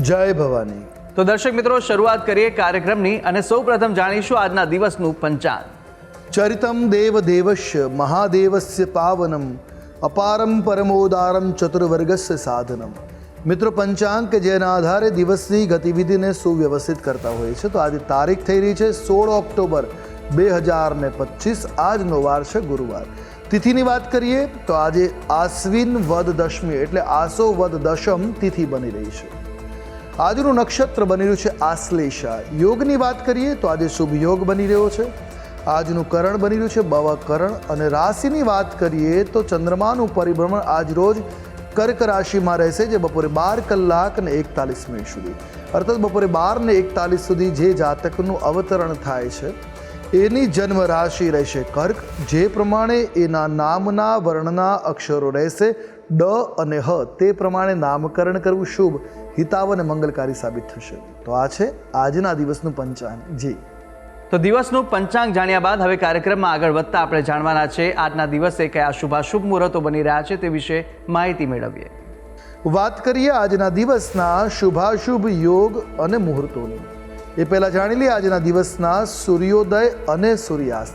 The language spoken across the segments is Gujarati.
જય ભવાની. તો દર્શક મિત્રો શરૂઆત કરીએ કાર્યક્રમની અને સૌપ્રથમ જાણીશું આજના દિવસનું પંચાંગ. ચરિતમ દેવ દેવસ્ય મહાદેવસ્ય પાવનમ અપારમ પરમોદારમ ચતુર્વર્ગસ્ય સાધનમ. મિત્રો પંચાંગ કે જેના આધારે દિવસની ગતિવિધિને સુવ્યવસ્થિત કરતા હોય છે. તો આજે તારીખ થઈ રહી છે સોળ ઓક્ટોબર બે હજાર ને પચીસ આજનો વાર છે ગુરુવાર. તિથિની વાત કરીએ તો આજે આશ્વિન વદ દશમી એટલે આસો વદ દશમ તિથિ બની રહી છે. આજનું નક્ષત્ર બની રહ્યું છે આશ્લેષા. યોગની વાત કરીએ તો આજે શુભ યોગ બની રહ્યો છે. આજનું કરણ બની રહ્યું છે બવકરણ અને રાશિની વાત કરીએ તો ચંદ્રમાનું પરિભ્રમણ આજ રોજ કર્ક રાશિમાં રહેશે જે બપોરે બાર કલાક અને એકતાલીસ મિનિટ સુધી. અર્થાત બપોરે બાર ને એકતાલીસ સુધી જે જાતકનું અવતરણ થાય છે, એની જન્મ રાશિ રહેશે કર્ક, જે પ્રમાણે એના નામના વર્ણના અક્ષરો રહેશે ડ અને હ. તે પ્રમાણે નામકરણ કરવું શુભ. હિતાવ અને મંગલકારી સાબિત થશે. તો આ છે આજના દિવસનું પંચાંગ. જી. તો દિવસનું પંચાંગ જાણ્યા બાદ હવે કાર્યક્રમમાં આગળ વધતા આપણે જાણવાના છે આજના દિવસે કયા શુભાશુભ મુહૂર્તો બની રહ્યા છે તે વિશે માહિતી મેળવીએ. વાત કરીએ આજના દિવસના શુભાશુભ યોગ અને મુહૂર્તોની. એ પહેલાં જાણી લઈએ આજના દિવસના સૂર્યોદય અને સૂર્યાસ્ત.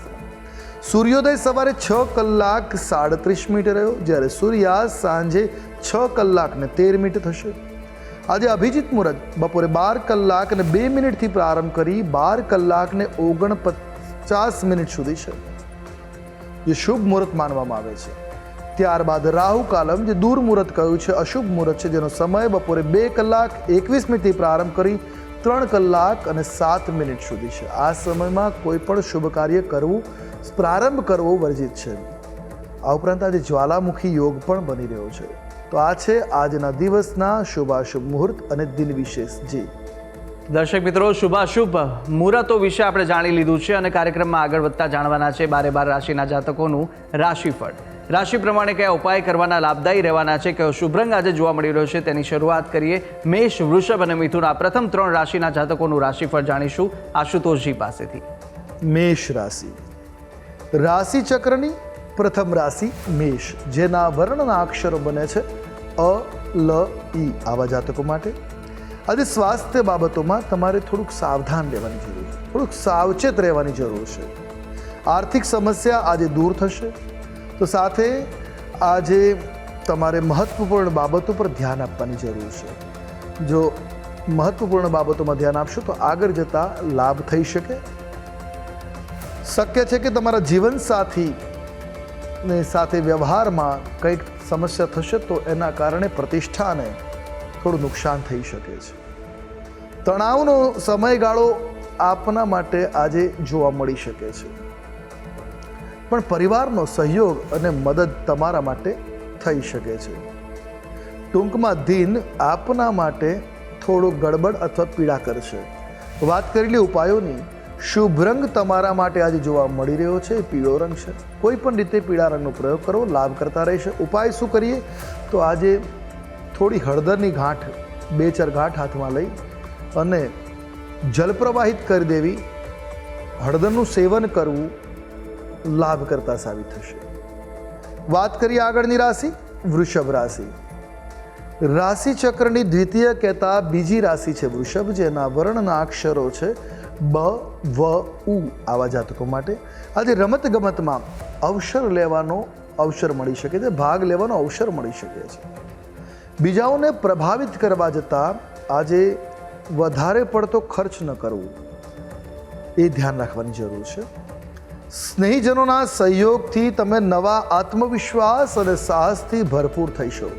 સૂર્યોદય સવારે છ કલાક સાડત્રીસ મિનિટ રહ્યો. જ્યારે સૂર્યાસ્ત સાંજે છ કલાક ને તેર મિનિટ થશે. આજે અભિજીત મુહૂર્ત બપોરે બાર કલાક અને બે મિનિટથી પ્રારંભ કરી બાર કલાક ને ઓગણપચાસ મિનિટ સુધી છે. જે શુભ મુહૂર્ત માનવામાં આવે છે. ત્યારબાદ રાહુ કાલમ જે દૂર મુહૂર્ત કહ્યું છે, અશુભ મુહૂર્ત છે, જેનો સમય બપોરે બે કલાક એકવીસ મિનિટથી પ્રારંભ કરી ત્રણ કલાક અને સાત મિનિટ સુધી છે. આ સમયમાં કોઈ પણ શુભ કાર્ય કરવું, પ્રારંભ કરવો વર્જિત છે. આ ઉપરાંત આજે જ્વાલામુખી યોગ પણ બની રહ્યો છે. તો આ છે આજના દિવસના શુભાશુભ મુહૂર્ત અને દિન વિશેષ જી. દર્શક મિત્રો શુભાશુભ મુહૂર્તો વિશે આપણે જાણી લીધું છે અને કાર્યક્રમમાં આગળ વધતા જાણવાના છે બારે બાર રાશિના જાતકોનું રાશિફળ. રાશિ પ્રમાણે કયા ઉપાય કરવાના લાભદાયી રહેવાના છે કયો શુભ રંગ આજે જોવા મળી રહ્યો છે તેની શરૂઆત કરીએ મેષ વૃષભ અને મિથુન. આ પ્રથમ ત્રણ રાશિના જાતકોનું રાશિફળ જાણીશું આશુતોષજી પાસેથી. મેષ રાશિ. રાશિ ચક્રની પ્રથમ રાશિ મેષ, જેના વર્ણના અક્ષરો બને છે અ, લ ઈ આવા જાતકો માટે. આજે સ્વાસ્થ્ય બાબતોમાં તમારે થોડુંક સાવધાન રહેવાની જરૂર છે. થોડુંક સાવચેત રહેવાની જરૂર છે. આર્થિક સમસ્યા આજે દૂર થશે. તો સાથે આજે તમારે મહત્વપૂર્ણ બાબતો પર ધ્યાન આપવાની જરૂર છે. જો મહત્વપૂર્ણ બાબતોમાં ધ્યાન આપશો તો આગળ જતાં લાભ થઈ શકે. શક્ય છે કે તમારા જીવનસાથી ને સાથે વ્યવહારમાં કંઈક સમસ્યા થશે તો એના કારણે પ્રતિષ્ઠાને થોડું નુકસાન થઈ શકે છે. તણાવનો સમયગાળો આપના માટે આજે જોવા મળી શકે છે. પણ પરિવારનો સહયોગ અને મદદ તમારા માટે થઈ શકે છે. ટૂંકમાં દિન આપના માટે થોડો ગડબડ અથવા પીડા કરશે. વાત કરેલી ઉપાયોની શુભ રંગ તમારા માટે આજે જોવા મળી રહ્યો છે. પીળો રંગ છે. કોઈ પણ રીતે પીળા રંગનો પ્રયોગ કરવો લાભ કરતા રહેશે. ઉપાય શું કરીએ? તો આજે થોડી હળદરની ગાંઠ, બે ચાર ગાંઠ હાથમાં લઈ અને જલ પ્રવાહિત કરી દેવી. હળદરનું સેવન કરવું લાભ કરતા સાબિત થશે. વાત કરીએ આગળની રાશિ, વૃષભ રાશિ. રાશિ ચક્રની દ્વિતીય કહેતા બીજી રાશિ છે વૃષભ, જેના વર્ણના અક્ષરો છે બ, વ, ઉ આવા જાતકો માટે. આજે રમત ગમતમાં અવસર લેવાનો અવસર મળી શકે છે, ભાગ લેવાનો અવસર મળી શકે છે. બીજાઓને પ્રભાવિત કરવા જતાં આજે વધારે પડતો ખર્ચ ન કરવો, એ ધ્યાન રાખવાની જરૂર છે. સ્નેહીજનોના સહયોગથી તમે નવા આત્મવિશ્વાસ અને સાહસથી ભરપૂર થઈ શકો.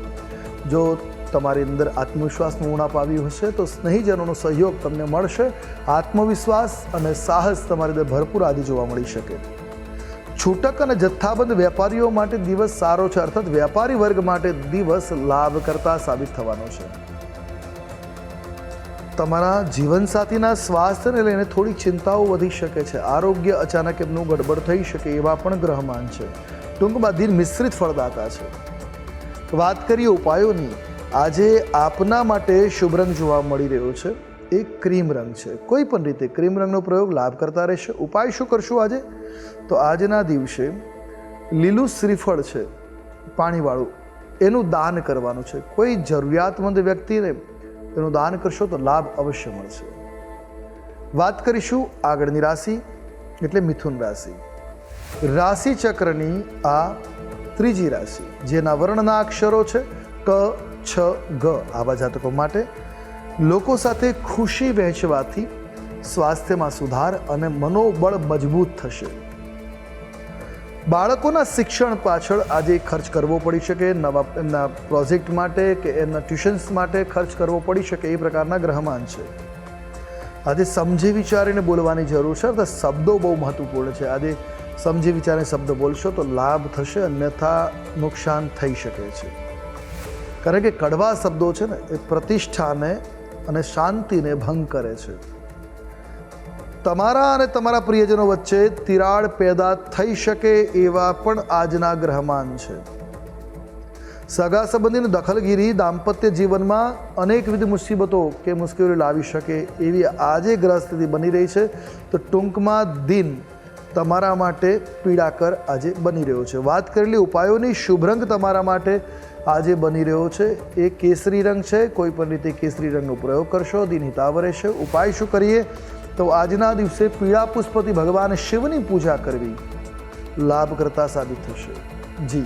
જો તમારી અંદર આત્મવિશ્વાસનું ઉણાપ આવ્યું હશે, તો સ્નેહીજનોનો સહયોગ તમને મળશે, આત્મવિશ્વાસ અને સાહસ તમારી અંદર ભરપૂર આજે જોવા મળી શકે. છૂટક અને જથ્થાબંધ વેપારીઓ માટે દિવસ સારો છે, અર્થાત વેપારી વર્ગ માટે દિવસ લાભ કરતા સાબિત થવાનો છે. તમારા જીવનસાથીના સ્વાસ્થ્યને લઈને થોડી ચિંતાઓ વધી શકે છે. આરોગ્ય અચાનક એમનું ગડબડ થઈ શકે એવા પણ ગ્રહમાન છે. ટૂંકમાં દિન મિશ્રિત ફળદાતા છે. વાત કરીએ ઉપાયોની. આજે આપના માટે શુભ રંગ જોવા મળી રહ્યો છે. એ ક્રીમ રંગ છે. કોઈ પણ રીતે ક્રીમ રંગનો પ્રયોગ લાભ કરતા રહેશે. ઉપાય શું કરશું આજે? તો આજના દિવસે લીલું શ્રીફળ છે, પાણીવાળું. એનું દાન કરવાનું છે. કોઈ જરૂરિયાતમંદ વ્યક્તિને એનું દાન કરશો તો લાભ અવશ્ય મળશે. વાત કરીશું આગળની રાશિ, એટલે મિથુન રાશિ. રાશિ ચક્રની આ ત્રીજી રાશિ, જેના વર્ણના અક્ષરો છે ક છ ગ આવા જાતકો માટે લોકો સાથે ખુશી વહેંચવાથી સ્વાસ્થ્યમાં સુધાર અને મનોબળ મજબૂત થશે. બાળકોના શિક્ષણ પાછળ આજે ખર્ચ કરવો પડી શકે, નવા એમના પ્રોજેક્ટ માટે કે એમના ટ્યુશન્સ માટે ખર્ચ કરવો પડી શકે એ પ્રકારના ગ્રહમાન છે. આજે સમજી વિચારીને બોલવાની જરૂર છે, અર્થાત શબ્દો બહુ મહત્વપૂર્ણ છે. આજે સમજી વિચારીને શબ્દ બોલશો તો લાભ થશે, અન્યથા નુકસાન થઈ શકે છે. કારણ કે કડવા શબ્દો છે ને, એ પ્રતિષ્ઠાને અને શાંતિને ભંગ કરે છે. તમારા અને તમારા પ્રિયજનો વચ્ચે તિરાડ પેદા થઈ શકે એવા પણ આજના ગ્રહમાન છે. સગા સંબંધીની દખલગીરી દાંપત્ય જીવનમાં અનેકવિધ મુસીબતો કે મુશ્કેલીઓ લાવી શકે એવી આજે ગ્રહ સ્થિતિ બની રહી છે. તો ટૂંકમાં દિન તમારા માટે પીડાકર આજે બની રહ્યો છે. વાત કરેલી ઉપાયોની શુભરંગ તમારા માટે આજે બની રહ્યો છે. એ કેસરી રંગ છે. કોઈ પણ રીતે કેસરી રંગનો પ્રયોગ કરશો દિન હિતાવ રહેશે. ઉપાય શું કરીએ? તો આજના દિવસે પીળા પુષ્પથી ભગવાન શિવની પૂજા કરવી લાભકર્તા સાબિત થશે. જી.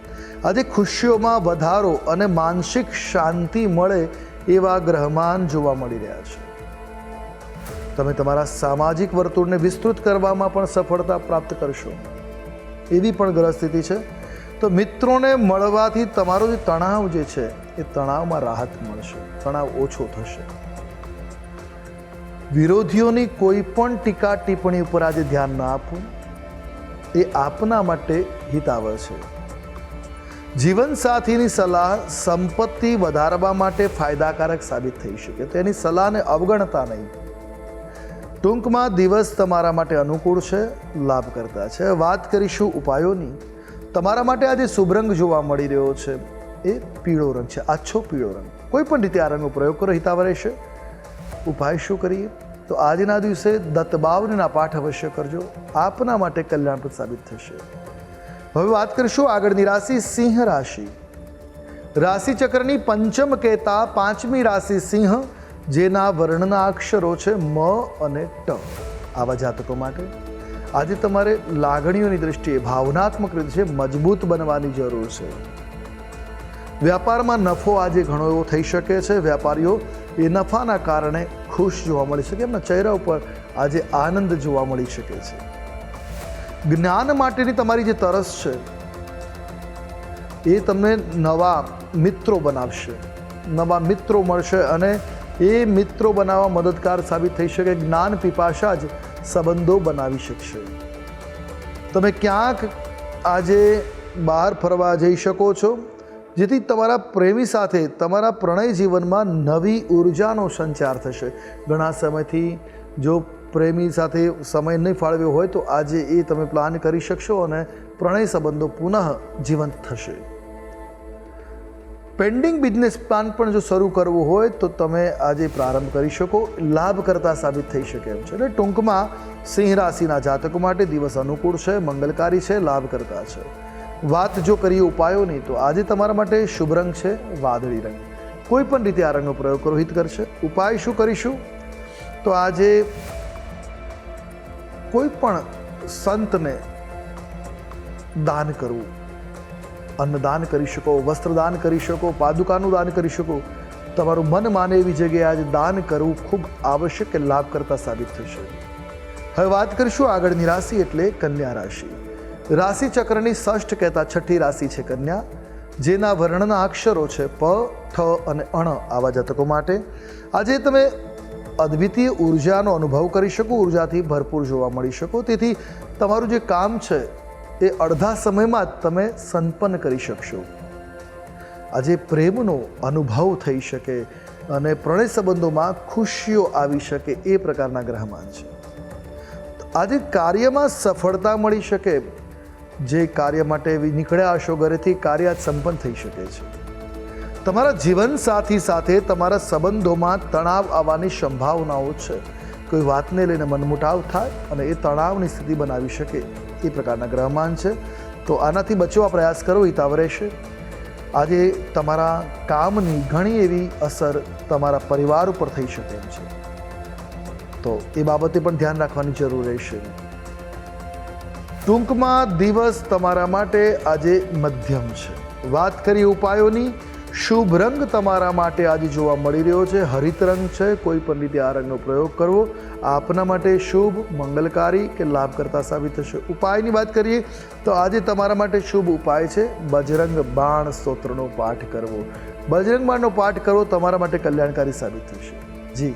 આજે ખુશીઓમાં વધારો અને માનસિક શાંતિ મળે એવા ગ્રહમાન જોવા મળી રહ્યા છે. તમે તમારા સામાજિક વર્તુળને વિસ્તૃત કરવામાં પણ સફળતા પ્રાપ્ત કરશો. એવી પણ ગ્રહ સ્થિતિ છે. તો મિત્રોને મળવાથી તમારો જે તણાવ જે છે, એ તણાવમાં રાહત મળશે. તણાવ ઓછો થશે. વિરોધીઓની કોઈ પણ ટીકા ટિપ્પણી ઉપર આજે ધ્યાન ન આપવું. એ આપના માટે હિતાવહ છે. જીવનસાથીની સલાહ સંપત્તિ વધારવા માટે ફાયદાકારક સાબિત થઈ શકે. તેની સલાહને અવગણતા નહીં. ટૂંકમાં દિવસ તમારા માટે અનુકૂળ છે, લાભકર્તા છે. વાત કરીશું ઉપાયોની. તમારા માટે આજે શુભ રંગ જોવા મળી રહ્યો છે. એ પીળો રંગ છે, આછો પીળો રંગ. કોઈ પણ રીતે આ રંગનો પ્રયોગ કરો હિતાવ રહેશે. ઉપાય શું કરીએ? તો આજના દિવસે દત્તબાવનીના પાઠ અવશ્ય કરજો. આપના માટે કલ્યાણપ્રદ સાબિત થશે. હવે વાત કરીશું આગળની રાશિ સિંહ રાશિ. રાશિ ચક્રની પંચમ કહેતા પાંચમી રાશિ સિંહ, જેના વર્ણના અક્ષરો છે મ અને ટ. આવા જાતકો માટે આજે તમારે લાગણીઓની દૃષ્ટિએ ભાવનાત્મક રીતે મજબૂત બનવાની જરૂર છે. વ્યાપારમાં નફો આજે ઘણો એવો થઈ શકે છે. વેપારીઓ એ નફાના કારણે ખુશ જોવા મળી શકે, એમના ચહેરા ઉપર આજે આનંદ જોવા મળી શકે છે. જ્ઞાન માટેની તમારી જે તરસ છે, એ તમને નવા મિત્રો બનાવશે. નવા મિત્રો મળશે અને એ મિત્રો બનાવવા મદદગાર સાબિત થઈ શકે, જ્ઞાન પીપાશા જ સંબંધો બનાવી શકશે. તમે ક્યાંક આજે બહાર ફરવા જઈ શકો છો, જેથી તમારા પ્રેમી સાથે તમારા પ્રણય જીવનમાં નવી ઉર્જાનો સંચાર થશે. ઘણા સમયથી જો પ્રેમી સાથે સમય નહીં ફાળવ્યો હોય તો આજે એ તમે પ્લાન કરી શકશો અને પ્રણય સંબંધો પુનઃ જીવંત થશે. પેન્ડિંગ બિઝનેસ પ્લાન પણ જો શરૂ કરવું હોય તો તમે આજે પ્રારંભ કરી શકો. લાભ કરતા સાબિત થઈ શકે એમ છે. એટલે ટૂંકમાં, સિંહ રાશિના જાતકો માટે દિવસ અનુકૂળ છે, મંગલકારી છે લાભ કરતા છે. વાત જો કરીએ ઉપાયોની, તો આજે તમારા માટે શુભ રંગ છે, વાદળી રંગ. કોઈ પણ રીતે આ રંગનો પ્રયોગ કરો હિત કરશે. ઉપાય શું કરીશું? તો આજે કોઈ પણ સંતને દાન કરવું. અન્નદાન કરી શકો, વસ્ત્રદાન કરી શકો, પાદુકાનું દાન કરી શકો. તમારું મન માને એવી જગ્યાએ આજે દાન કરવું ખૂબ આવશ્યક કે લાભ કરતા સાબિત થશે હવે વાત કરીશું આગળની રાશિ એટલે કન્યા રાશિ. રાશિ ચક્રની ષષ્ઠ કહેતા છઠ્ઠી રાશિ છે કન્યા. જેના વર્ણના અક્ષરો છે પ, ઠ અને અણ આવા જાતકો માટે. આજે તમે અદ્વિતીય ઉર્જાનો અનુભવ કરી શકો, ઉર્જાથી ભરપૂર જોવા મળી શકો. તેથી તમારું જે કામ છે, એ અડધા સમયમાં જ તમે સંપન્ન કરી શકશો. આજે પ્રેમનો અનુભવ થઈ શકે અને પ્રણય સંબંધોમાં ખુશીઓ આવી શકે એ પ્રકારના ગ્રહમાન છે. આજે કાર્યમાં સફળતા મળી શકે, જે કાર્ય માટે નીકળ્યા હશો ઘરેથી, કાર્ય સંપન્ન થઈ શકે છે. તમારા જીવનસાથી સાથે તમારા સંબંધોમાં તણાવ આવવાની સંભાવનાઓ છે. કોઈ વાતને લઈને મનમુટાવ થાય અને એ તણાવની સ્થિતિ બનાવી શકે એ પ્રકારના ગ્રહમાન છે. તો આનાથી બચવા પ્રયાસ કરો હિતાવ રહેશે. આજે તમારા કામની ઘણી એવી અસર તમારા પરિવાર ઉપર થઈ શકે એમ છે. તો એ બાબતે પણ ધ્યાન રાખવાની જરૂર રહેશે. ટૂંકમાં દિવસ તમારા માટે આજે મધ્યમ છે. વાત કરી ઉપાયોની શુભ રંગ તમારા માટે આજે જોવા મળી રહ્યો છે. હરિત રંગ છે. કોઈ પણ રીતે આ રંગનો પ્રયોગ કરવો આપના માટે શુભ, મંગલકારી કે લાભ કરતા સાબિત થશે. ઉપાયની વાત કરીએ તો આજે તમારા માટે શુભ ઉપાય છે. બજરંગ બાણ સ્તોત્રનો પાઠ કરવો. બજરંગ બાણનો પાઠ કરવો તમારા માટે કલ્યાણકારી સાબિત થશે. જી.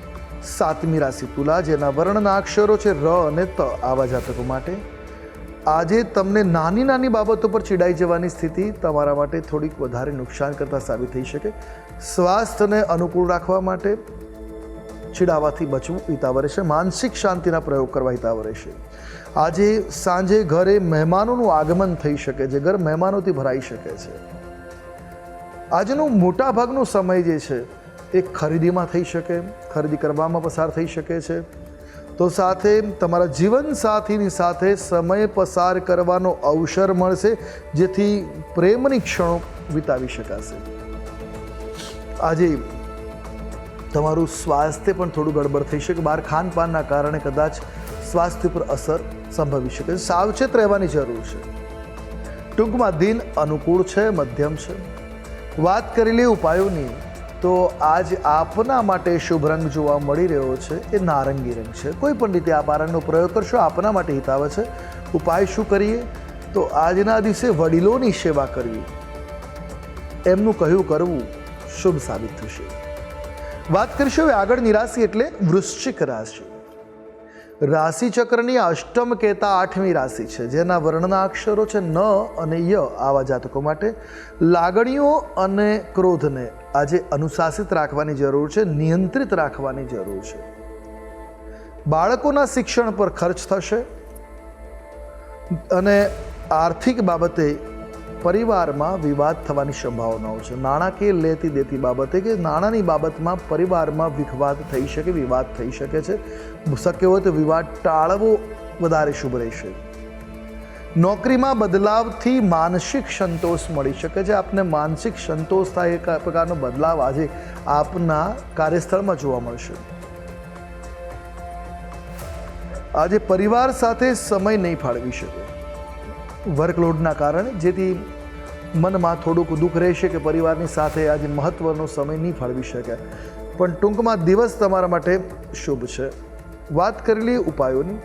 સાતમી રાશિ તુલા, જેના વર્ણના અક્ષરો છે ર અને ત આવા જાતકો માટે. આજે તમને નાની નાની બાબતો પર ચીડાઈ જવાની સ્થિતિ તમારા માટે થોડીક વધારે નુકસાન કરતા સાબિત થઈ શકે. સ્વાસ્થ્યને અનુકૂળ રાખવા માટે ચીડાવાથી બચવું હિતાવહ રહેશે. માનસિક શાંતિના પ્રયોગ કરવા હિતાવહ રહેશે. આજે સાંજે ઘરે મહેમાનોનું આગમન થઈ શકે છે. ઘર મહેમાનોથી ભરાઈ શકે છે. આજનો મોટાભાગનો સમય જે છે એ ખરીદીમાં થઈ શકે, ખરીદી કરવામાં પસાર થઈ શકે છે. તો સાથે તમારા જીવનસાથીની સાથે સમય પસાર કરવાનો અવસર મળશે, જેથી પ્રેમની ક્ષણો વિતાવી શકાશે. આજે તમારું સ્વાસ્થ્ય પણ થોડું ગડબડ થઈ શકે, બહાર ખાનપાનના કારણે કદાચ સ્વાસ્થ્ય પર અસર સંભવી શકે. સાવચેત રહેવાની જરૂર છે. ટૂંકમાં દિન અનુકૂળ છે, મધ્યમ છે. વાત કરી લઈએ ઉપાયોની તો આજ આપના માટે શુભ રંગ જોવા મળી રહ્યો છે. એ નારંગી રંગ છે. કોઈ પણ રીતે આપ આ રંગનો પ્રયોગ કરશો, આપના માટે હિતાવે છે. ઉપાય શું કરીએ? તો આજના દિવસે વડીલોની સેવા કરવી. એમનું કહ્યું કરવું શુભ સાબિત થશે. વાત કરીશું હવે આગળની રાશિ એટલે વૃશ્ચિક રાશિ. રાશિ ચક્રની અષ્ટમ કહેતા આઠમી રાશિ છે, જેના વર્ણના અક્ષરો છે ન અને ય આવા જાતકો માટે. લાગણીઓ અને ક્રોધને આજે અનુશાસિત રાખવાની જરૂર છે, નિયંત્રિત રાખવાની જરૂર છે. બાળકોના શિક્ષણ પર ખર્ચ થશે અને આર્થિક બાબતે પરિવારમાં વિવાદ થવાની સંભાવનાઓ છે. નાણાકીય લેતી દેતી બાબતે કે નાણાંની બાબતમાં પરિવારમાં વિખવાદ થઈ શકે, વિવાદ થઈ શકે છે. શક્ય હોય તો વિવાદ ટાળવો વધારે શુભ રહેશે. નોકરીમાં બદલાવથી માનસિક સંતોષ મળી શકે છે. આપને માનસિક સંતોષ થાય એ પ્રકારનો બદલાવ આજે આપના કાર્યસ્થળમાં જોવા મળશે. આજે પરિવાર સાથે સમય નહીં ફાળવી શકો. વર્કલોડના કારણે, જેથી મનમાં થોડુંક દુઃખ રહેશે કે પરિવારની સાથે આજે મહત્ત્વનો સમય નહીં ફાળવી શકાય પણ ટૂંકમાં દિવસ તમારા માટે શુભ છે. વાત કરેલી ઉપાયોની,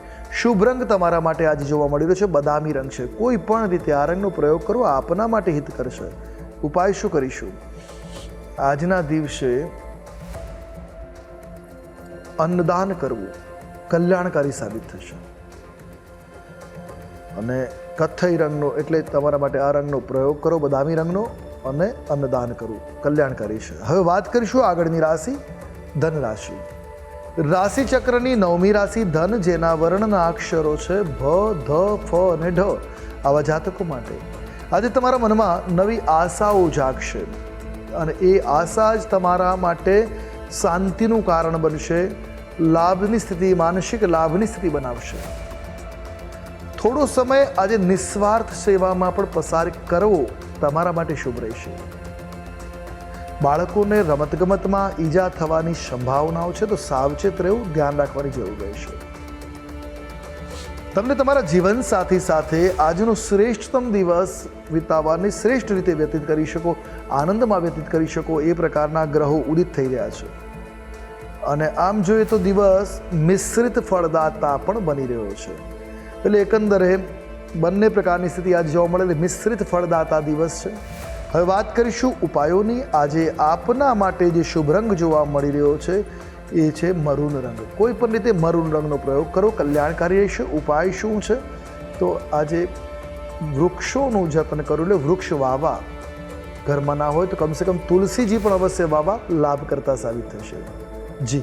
શુભ રંગ તમારા માટે આજે જોવા મળી રહ્યો છે, બદામી રંગ છે. કોઈ પણ રીતે આ રંગનો પ્રયોગ કરવો આપના માટે હિત કરશે ઉપાય શું કરીશું? આજના દિવસે અન્નદાન કરવું કલ્યાણકારી સાબિત થશે. અને કથ્થઈ રંગનો એટલે તમારા માટે આ રંગનો પ્રયોગ કરો, બદામી રંગનો અને અન્નદાન કરવું કલ્યાણકારી છે. હવે વાત કરીશું આગળની રાશિ ધન રાશિ રાશિ ચક્રની નવમી રાશિ ધન, જેના વર્ણના અક્ષરો છે ભ, ધ, ફ અને ઢ, આવા જાતકો માટે. આજે તમારા મનમાં નવી આશાઓ જાગશે અને એ આશા જ તમારા માટે શાંતિનું કારણ બનશે, લાભની સ્થિતિ, માનસિક લાભની સ્થિતિ બનાવશે. થોડો સમય આજે નિસ્વાર્થ સેવામાં પણ પસાર કરવો તમારા માટે શુભ રહેશે. બાળકોને રમતગમતમાં ઈજા થવાની સંભાવનાઓ છે તો સાવચેત રહેવું, ધ્યાન રાખવાની જરૂર રહેશે તમને તમારા જીવનસાથી સાથે આજનો શ્રેષ્ઠતમ દિવસ વિતાવવાની શ્રેષ્ઠ રીતે વ્યતીત કરી શકો, આનંદમાં વ્યતીત કરી શકો એ પ્રકારના ગ્રહો ઉદિત થઈ રહ્યા છે. અને આમ જોઈએ તો દિવસ મિશ્રિત ફળદાતા પણ બની રહ્યો છે. એટલે એકંદરે બંને પ્રકારની સ્થિતિ આજે જોવા મળે એટલે મિશ્રિત ફળદાતા દિવસ છે. હવે વાત કરીશું ઉપાયોની. આજે આપના માટે જે શુભ રંગ જોવા મળી રહ્યો છે, એ છે મરૂન રંગ. કોઈ પણ રીતે મરૂન રંગનો પ્રયોગ કરો. કલ્યાણકારી રહેશે. ઉપાય શું છે? તો આજે વૃક્ષોનું જતન કરવું એટલે વૃક્ષ વાવા ઘરમાં ના હોય તો કમસે કમ તુલસીજી પણ અવશ્ય વાવા લાભ કરતા સાબિત થશે. જી.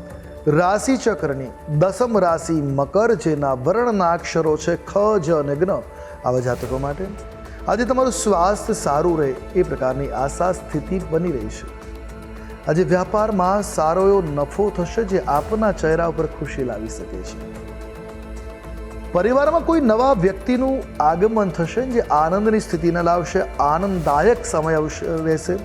રાશિ ચક્રની દસમ રાશિ મકર, જેના વર્ણના અક્ષરો છે ખ, જ અને જ્ઞ આવા જાતકો માટે આજે તમારું સ્વાસ્થ્ય સારું રહે એ પ્રકારની આશા સ્થિતિ બની રહી છે. આજે વ્યાપારમાં સારો એવો નફો થશે જે આપના ચહેરા ઉપર ખુશી લાવી શકે છે. પરિવારમાં કોઈ નવા વ્યક્તિનું આગમન થશે જે આનંદની સ્થિતિને લાવશે, આનંદદાયક સમય રહેશે.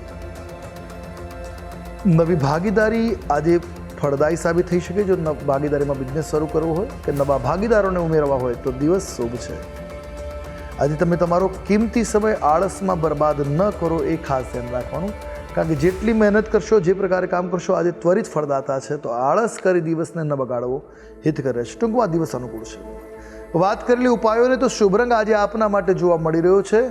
નવી ભાગીદારી આજે ફળદાયી સાબિત થઈ શકે જો ભાગીદારીમાં બિઝનેસ શરૂ કરવો હોય કે નવા ભાગીદારોને ઉમેરવા હોય તો દિવસ શુભ છે. આજે તમે તમારો કિંમતી સમય આળસમાં બરબાદ ન કરો એ ખાસ ધ્યાન રાખવાનું. કારણ કે જેટલી મહેનત કરશો, જે પ્રકારે કામ કરશો, આજે ત્વરિત ફળદાતા છે. તો આળસ કરી દિવસને ન બગાડવો હિતકર છે. ટૂંકમાં દિવસ અનુકૂળ છે. વાત કરેલી ઉપાયોને તો શુભ રંગ આજે આપના માટે જોવા મળી રહ્યો છે.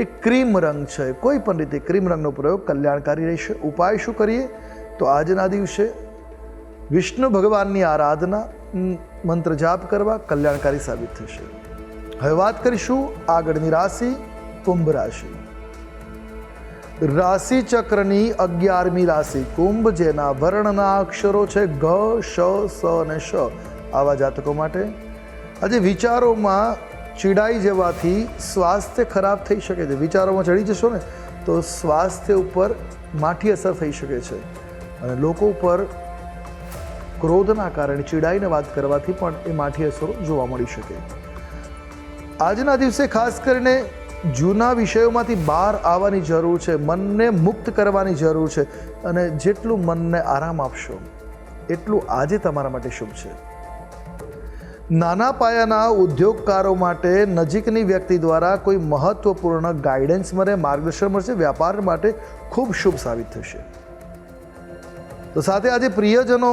એ ક્રીમ રંગ છે. કોઈ પણ રીતે ક્રીમ રંગનો પ્રયોગ કલ્યાણકારી રહેશે. ઉપાય શું કરીએ? તો આજના દિવસે વિષ્ણુ ભગવાનની આરાધના મંત્ર જાપ કરવા કલ્યાણકારી સાબિત થશે. હવે વાત કરીશું આગળની રાશિ, કુંભ રાશિ. રાશિ ચક્રની અગિયારમી રાશિ, કુંભ, જેના વર્ણના અક્ષરો છે ઘ, શ, સ અને શ. આવા જાતકો માટે આજે વિચારોમાં ચીડાઈ જવાથી સ્વાસ્થ્ય ખરાબ થઈ શકે છે. વિચારોમાં ચડી જશો ને, તો સ્વાસ્થ્ય ઉપર માઠી અસર થઈ શકે છે. અને લોકો ઉપર ક્રોધના કારણે ચીડાઈને વાત કરવાથી પણ એ માઠી અસરો જોવા મળી શકે. આજના દિવસે ખાસ કરીને જૂના વિષયોમાંથી બહાર આવવાની જરૂર છે, મનને મુક્ત કરવાની જરૂર છે અને જેટલું મનને આરામ આપશો, એટલું આજે તમારા માટે શુભ છે. નાના પાયાના ઉદ્યોગકારો માટે, નજીકની વ્યક્તિ દ્વારા કોઈ મહત્વપૂર્ણ ગાઈડન્સ મળે, માર્ગદર્શન મળશે, વ્યાપાર માટે ખૂબ શુભ સાબિત થશે. તો સાથે આજે પ્રિયજનો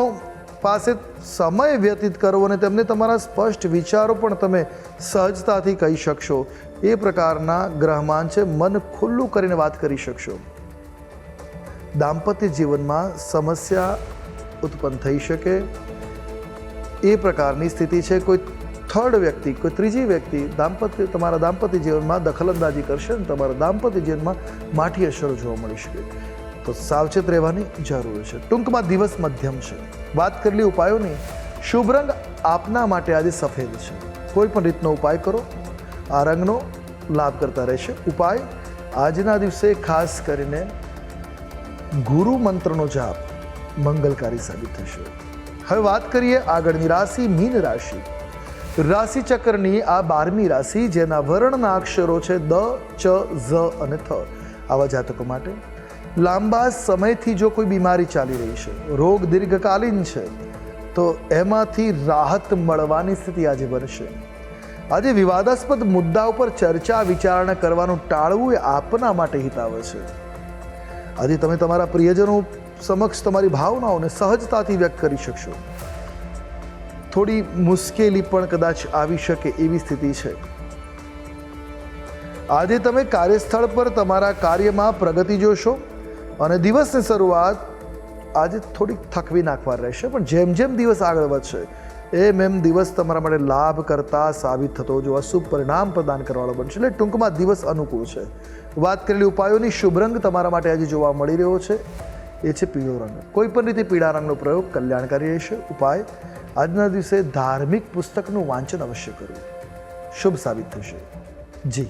પાસે સમય વ્યતીત કરવો અને તેમને તમારા સ્પષ્ટ વિચારો પણ તમે સહજતાથી કહી શકશો. એ પ્રકારના ગ્રહમાન છે. મન ખુલ્લું કરીને વાત કરી શકશો. દાંપત્ય જીવનમાં સમસ્યા ઉત્પન્ન થઈ શકે. એ પ્રકારની સ્થિતિ છે. કોઈ થર્ડ વ્યક્તિ, કોઈ ત્રીજી વ્યક્તિ દાંપત્ય, તમારા દાંપત્ય જીવનમાં દખલંદાજી કરશે અને તમારા દાંપત્ય જીવનમાં માઠી અસરો જોવા મળી શકે. તો સાવચેત રહેવાની જરૂર છે. ટૂંકમાં દિવસ મધ્યમ છે. વાત કરેલી ઉપાયોની શુભ રંગ આપના માટે આજે સફેદ છે. કોઈ પણ રીતનો ઉપાય કરો. આ રંગનો લાભ કરતા રહેશે. ઉપાય, આજના દિવસે ખાસ કરીને ગુરુ મંત્રનો જાપ મંગલકારી સાબિત થશે. હવે વાત કરીએ આગળની રાશિ, મીન રાશિ. રાશિ ચક્રની આ બારમી રાશિ, જેના વર્ણના અક્ષરો છે દ, ચ, ઝ અને થ. આવા જાતકો માટે લાંબા સમયથી જો કોઈ બીમારી ચાલી રહી છે, રોગ દીર્ઘકાલીન છે, તો એમાંથી રાહત મળવાની સ્થિતિ આજે બનશે. આજે વિવાદાસ્પદ મુદ્દા ઉપર ચર્ચા, વિચારણા કરવાનું ટાળવું એ આપના માટે હિતાવ છે. આજે તમે તમારા પ્રિયજનો સમક્ષ તમારી ભાવનાઓને સહજતાથી વ્યક્ત કરી શકશો. થોડી મુશ્કેલી પણ કદાચ આવી શકે એવી સ્થિતિ છે. આજે તમે કાર્યસ્થળ પર તમારા કાર્યમાં પ્રગતિ જોશો અને દિવસની શરૂઆત આજે થોડીક થકવી નાખવા રહેશે, પણ જેમ જેમ દિવસ આગળ વધશે, એમ એમ દિવસ તમારા માટે લાભ કરતા સાબિત થતો જોવા શુભ પરિણામ પ્રદાન કરવાળો બનશે. એટલે ટૂંકમાં દિવસ અનુકૂળ છે. વાત કરેલી ઉપાયોની, શુભ રંગ તમારા માટે આજે જોવા મળી રહ્યો છે. એ છે પીળો રંગ. કોઈ પણ રીતે પીળા રંગનો પ્રયોગ કલ્યાણકારી રહેશે. ઉપાય, આજના દિવસે ધાર્મિક પુસ્તકનું વાંચન અવશ્ય કરવું. શુભ સાબિત થશે. જી.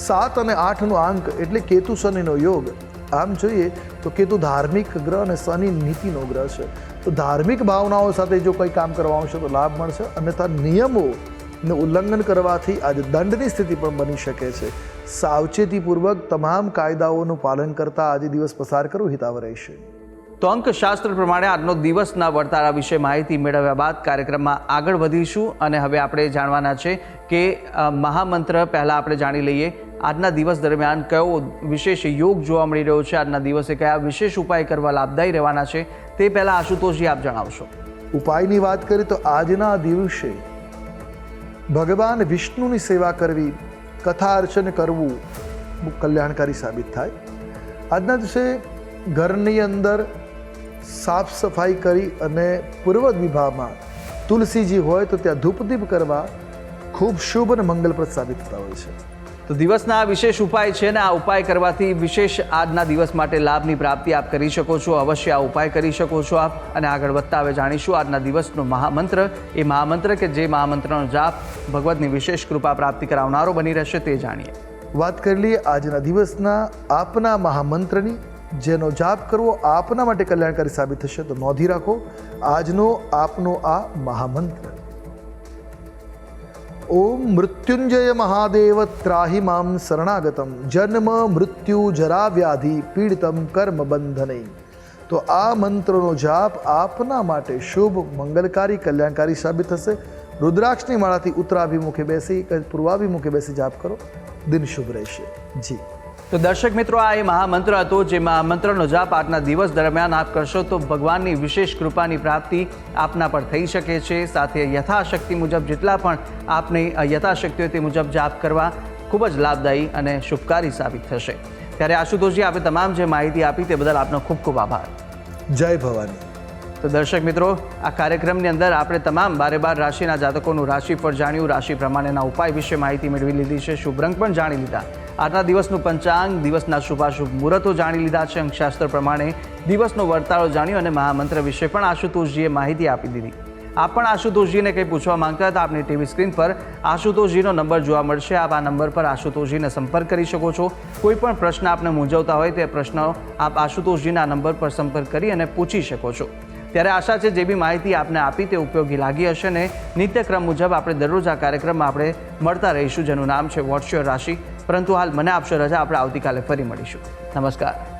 સાત અને આઠનો અંક એટલે કેતુ શનિનો યોગ. આમ જોઈએ તો કેતુ ધાર્મિક ગ્રહ અને શનિ નીતિનો ગ્રહ છે. તો ધાર્મિક ભાવનાઓ સાથે જો કંઈ કામ કરવા આવશે તો લાભ મળશે. અન્યથા નિયમોને ઉલ્લંઘન કરવાથી આજે દંડની સ્થિતિ પણ બની શકે છે. સાવચેતીપૂર્વક તમામ કાયદાઓનું પાલન કરતા આજે દિવસ પસાર કરવું હિતાવ રહેશે તો અંકશાસ્ત્ર પ્રમાણે આજનો દિવસના વર્તારા વિશે માહિતી મેળવ્યા બાદ કાર્યક્રમમાં આગળ વધીશું. અને હવે આપણે જાણવાના છે કે મહામંત્ર પહેલાં આપણે જાણી લઈએ. આજના દિવસ દરમિયાન કયો વિશેષ યોગ જોવા મળી રહ્યો છે? આજના દિવસે કયા વિશેષ ઉપાય કરવા લાભદાયી રહેવાના છે? તે પહેલાં આશુતોષજી, આપ જણાવશો. ઉપાયની વાત કરીએ તો આજના દિવસે ભગવાન વિષ્ણુની સેવા કરવી, કથા અર્ચન કરવું કલ્યાણકારી સાબિત થાય. આજના દિવસે ઘરની અંદર સાફ સફાઈ કરી અને પૂર્વ વિભાગમાં તુલસીજી હોય તો ત્યાં ધૂપદીપ કરવા ખૂબ શુભ અને મંગલપ્રદ સાબિત થતા હોય છે. તો દિવસના આ વિશેષ ઉપાય છે ને આ ઉપાય કરવાથી વિશેષ આજના દિવસ માટે લાભની પ્રાપ્તિ આપ કરી શકો છો. અવશ્ય આ ઉપાય કરી શકો છો આપ અને આગળ વધતા હવે જાણીશું આજના દિવસનો મહામંત્ર. એ મહામંત્ર કે જે મહામંત્રનો જાપ ભગવતની વિશેષ કૃપા પ્રાપ્તિ કરાવનારો બની રહેશે તે જાણીએ. વાત કરી લઈએ આજના દિવસના આપના મહામંત્રની. જેનો જાપ કરવો આપના માટે કલ્યાણકારી સાબિત થશે તો નોંધી રાખો. આજનો આપનો આ મહામંત્ર. ઓમ મૃત્યુંજય મહાદેવ ત્રાહી મામ શરણાગતમ જન્મ મૃત્યુ જરા વ્યાધિ પીડિતમ કર્મ બંધને તો આ મંત્રનો જાપ આપના માટે શુભ મંગલકારી કલ્યાણકારી સાબિત થશે રુદ્રાક્ષની માળાથી ઉત્તરાભિમુખે બેસી પૂર્વાભિમુખે બેસી જાપ કરો દિન શુભ રહેશે જી તો દર્શક મિત્રો આ એ મહામંત્ર હતો જે મહામંત્રનો જાપ આજના દિવસ દરમિયાન આપ કરશો તો ભગવાનની વિશેષ કૃપાની પ્રાપ્તિ આપના પર થઈ શકે છે. સાથે યથાશક્તિ મુજબ જેટલા પણ આપની યથાશક્તિ હોય તે મુજબ જાપ કરવા ખૂબ જ લાભદાયી અને શુભકારી સાબિત થશે. ત્યારે આશુતોષજી આપે તમામ જે માહિતી આપી તે બદલ આપનો ખૂબ ખૂબ આભાર. જય ભવાની. તો દર્શક મિત્રો આ કાર્યક્રમની અંદર આપણે તમામ બારે બાર રાશિના જાતકોનું રાશિફળ જાણ્યું. રાશિ પ્રમાણેના ઉપાય વિશે માહિતી મેળવી લીધી છે. શુભ રંગ પણ જાણી લીધા. આજના દિવસનું પંચાંગ, દિવસના શુભાશુભ મુહૂર્તો જાણી લીધા છે. અંકશાસ્ત્ર પ્રમાણે દિવસનો વર્તાળો જાણ્યો અને મહામંત્ર વિશે પણ આશુતોષજીએ માહિતી આપી દીધી. આપ પણ આશુતોષજીને કંઈ પૂછવા માંગતા હતા આપની ટીવી સ્ક્રીન પર આશુતોષજીનો નંબર જોવા મળશે. આપ આ નંબર પર આશુતોષજીને સંપર્ક કરી શકો છો. કોઈ પણ પ્રશ્ન આપને મૂંઝવતા હોય તે પ્રશ્નો આપ આશુતોષજીના નંબર પર સંપર્ક કરી અને પૂછી શકો છો. ત્યારે આશા છે, જે બી માહિતી આપને આપી તે ઉપયોગી લાગી હશે ને નિત્યક્રમ મુજબ આપણે દરરોજ આ કાર્યક્રમમાં આપણે મળતા રહીશું. જેનું નામ છે વોટ્સ યોર રાશિ. પરંતુ હાલ મને આપશો રજા આપણે આવતીકાલે ફરી મળીશું. નમસ્કાર.